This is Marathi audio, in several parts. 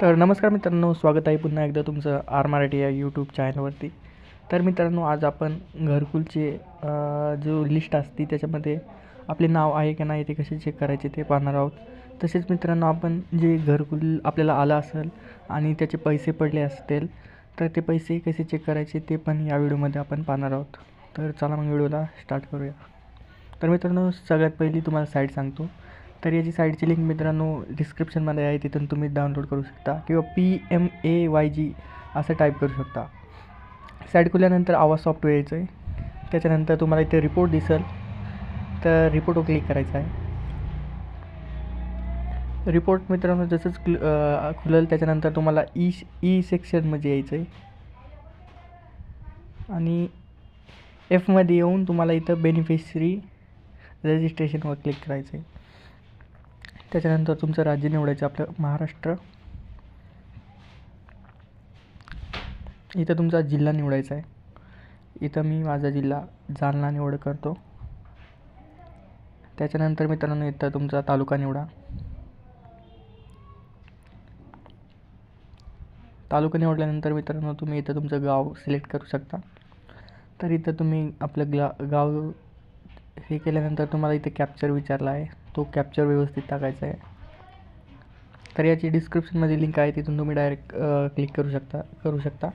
तर नमस्कार मित्रांनो स्वागत आहे पुन्हा एकदा तुमचं आर मराठी या यूट्यूब चॅनलवरती तर मित्रांनो आज आपण घरकुलचे जो लिस्ट असते त्याच्यामध्ये आपले नाव आहे का नाही ते कसे चेक करायचे ते पाहणार आहोत. तसेच मित्रांनो आपण जे घरकुल आपल्याला आलं असेल आणि त्याचे पैसे पडले असतील तर ते पैसे कसे चेक करायचे ते पण या व्हिडिओमध्ये आपण पाहणार आहोत. तर चला मग व्हिडिओला स्टार्ट करूया. तर मित्रांनो सगळ्यात पहिली तुम्हाला साईट सांगतो. तर याची साईटची लिंक मित्रांनो डिस्क्रिप्शनमध्ये आहे तिथून तुम्ही डाउनलोड करू शकता किंवा P M A Y G असं टाईप करू शकता. साईट खुलल्यानंतर आवाज सॉफ्टवेअर यायचं आहे. त्याच्यानंतर तुम्हाला इथे रिपोर्ट दिसेल. तर रिपोर्टवर क्लिक करायचं आहे. रिपोर्ट मित्रांनो जसंच क्ल खुलेल त्याच्यानंतर तुम्हाला ई ई सेक्शनमध्ये यायचं आहे. आणि एफमध्ये येऊन तुम्हाला इथं बेनिफिशरी रजिस्ट्रेशनवर क्लिक करायचं आहे. त्याच्यानंतर तुमचं राज्य निवडायचं आपलं महाराष्ट्र. इथं तुमचा जिल्हा निवडायचा आहे. इथं मी माझा जिल्हा जालना निवड करतो. त्याच्यानंतर मित्रांनो इथं तुमचा तालुका निवडा. तालुका निवडल्यानंतर मित्रांनो तुम्ही इथं तुमचं गाव सिलेक्ट करू शकता. तर इथं तुम्ही आपलं ग्ला गाव हे केल्यानंतर तुम्हाला इथं कॅप्चर विचारला आहे. तो कॅप्चर व्यवस्थित टाकायचा आहे. तर याची डिस्क्रिप्शनमध्ये लिंक आहे तिथून तुम्ही डायरेक्ट क्लिक करू शकता करू शकता.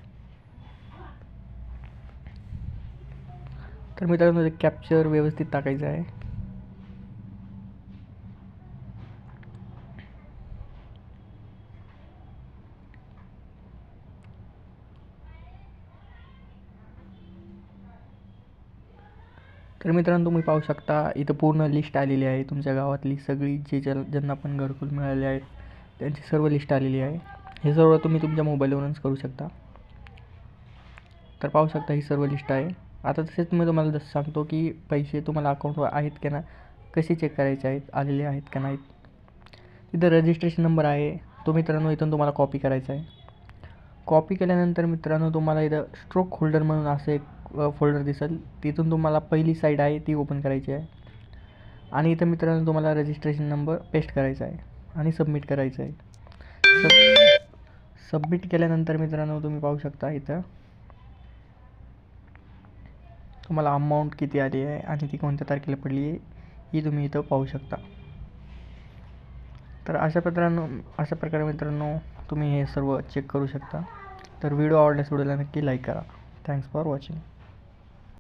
तर मित्रांनो ते कॅप्चर व्यवस्थित टाकायचं आहे. तर मित्रांनो तुम्ही पाहू शकता इथं पूर्ण लिस्ट आलेली आहे. तुमच्या गावातली सगळी जे ज्या ज्यांना पण घरकुल मिळाले आहेत त्यांची सर्व लिस्ट आलेली आहे. हे सर्व तुम्ही तुमच्या मोबाईलवरूनच करू शकता. तर पाहू शकता ही सर्व लिस्ट आहे. आता तसेच मी तुम्हाला जसं सांगतो की पैसे तुम्हाला अकाउंटवर आहेत का ना कसे चेक करायचे आहेत आलेले आहेत का नाहीत तिथं रजिस्ट्रेशन नंबर आहे. तो मित्रांनो इथून तुम्हाला कॉपी करायचा आहे. कॉपी केल्यानंतर मित्रांनो तुम्हाला इथं स्ट्रोक होल्डर म्हणून असं एक फोल्डर दिसेल. तिथून तुम्हाला पहिली साईड आहे ती ओपन करायची आहे. आणि इथं मित्रांनो तुम्हाला रजिस्ट्रेशन नंबर पेस्ट करायचा आहे आणि सबमिट करायचं आहे. सब सबमिट केल्यानंतर मित्रांनो तुम्ही पाहू शकता इथं. तुम्हाला अमाऊंट किती आली आहे आणि ती कोणत्या तारखेला पडली आहे ही तुम्ही इथं पाहू शकता. तर अशा प्रकारानं अशा प्रकारे मित्रांनो तुम्ही हे सर्व चेक करू शकता. तर व्हिडिओ आवडल्यास व्हिडिओला नक्की लाईक करा. Thanks for watching